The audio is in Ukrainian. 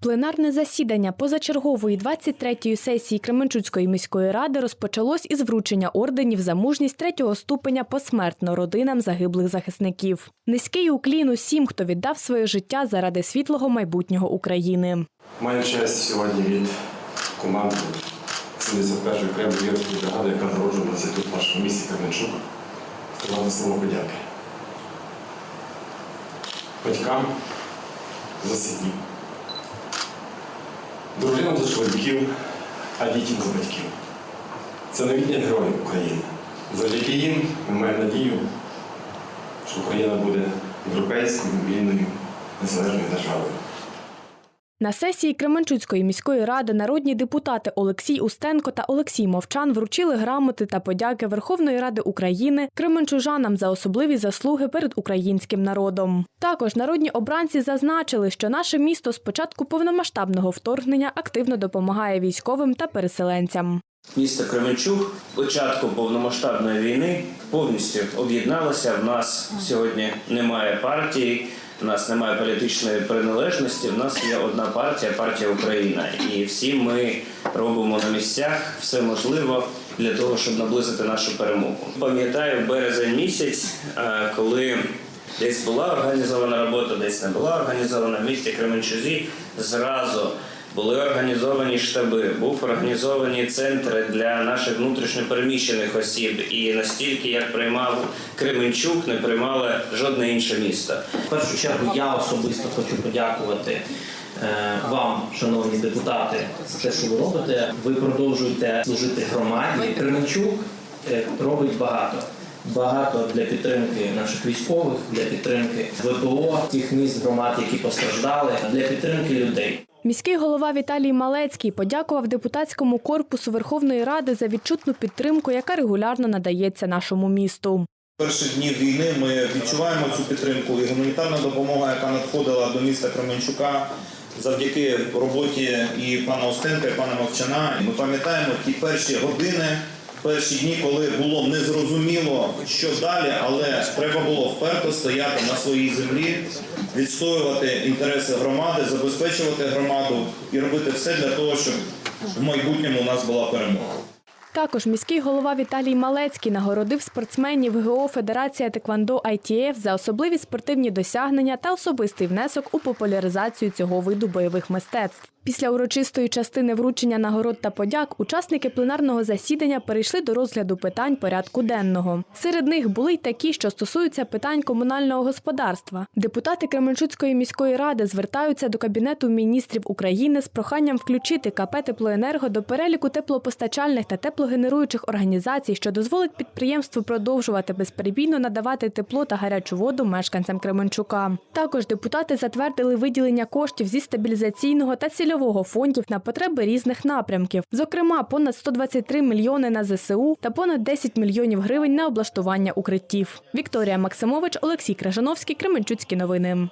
Пленарне засідання позачергової 23-ї сесії Кременчуцької міської ради розпочалось із вручення орденів за мужність третього ступеня посмертно родинам загиблих захисників. Низький уклін усім, хто віддав своє життя заради світлого майбутнього України. Маю честь сьогодні від команди 71-ї окремої гірської бригади, яка народжувалася тут в нашому місті Кременчук, сказати слово подяки. Батькам за дружинам за чоловіків, а дітям за батьків. Це новітні герої України. Завдяки їм ми маємо надію, що Україна буде європейською, вільною, незалежною державою. На сесії Кременчуцької міської ради народні депутати Олексій Устенко та Олексій Мовчан вручили грамоти та подяки Верховної Ради України кременчужанам за особливі заслуги перед українським народом. Також народні обранці зазначили, що наше місто з початку повномасштабного вторгнення активно допомагає військовим та переселенцям. Місто Кременчук початку повномасштабної війни повністю об'єдналося. В нас сьогодні немає партії, в нас немає політичної приналежності. В нас є одна партія партія Україна. І всі ми робимо на місцях все можливе для того, щоб наблизити нашу перемогу. Пам'ятаю березень місяць, е, коли десь була організована робота, десь не була організована в місті Кременчузі. Зразу були організовані штаби, був організовані центри для наших внутрішньопереміщених осіб. І настільки як приймав Кременчук, не приймало жодне інше місто. В першу чергу я особисто хочу подякувати е, вам, шановні депутати, за те, що ви робите. Ви продовжуєте служити громаді. Кременчук е, робить багато. Багато для підтримки наших військових, для підтримки ВПО, тих міст громад, які постраждали, для підтримки людей. Міський голова Віталій Малецький подякував депутатському корпусу Верховної Ради за відчутну підтримку, яка регулярно надається нашому місту. перших днів війни ми відчуваємо цю підтримку і гуманітарна допомога, яка надходила до міста Кременчука завдяки роботі і пана Остенка, і пана Мовчана. Ми пам'ятаємо ті перші години, перші дні, коли було незрозуміло, що далі, але треба було вперто стояти на своїй землі, відстоювати інтереси громади, забезпечувати громаду і робити все для того, щоб в майбутньому у нас була перемога. Також міський голова Віталій Малецький нагородив спортсменів ГО Федерація Теквандо ITF за особливі спортивні досягнення та особистий внесок у популяризацію цього виду бойових мистецтв. Після урочистої частини вручення нагород та подяк учасники пленарного засідання перейшли до розгляду питань порядку денного. Серед них були й такі, що стосуються питань комунального господарства. Депутати Кременчуцької міської ради звертаються до Кабінету міністрів України з проханням включити КП «Теплоенерго» до переліку теплопостачальних та теплогенеруючих організацій, що дозволить підприємству продовжувати безперебійно надавати тепло та гарячу воду мешканцям Кременчука. Також депутати затвердили виділення коштів зі стабілізаційного та цільового фондів на потреби різних напрямків, зокрема понад 123 мільйони на ЗСУ та понад 10 мільйонів гривень на облаштування укриттів. Вікторія Максимович, Олексій Кражановський, Кременчуцькі новини.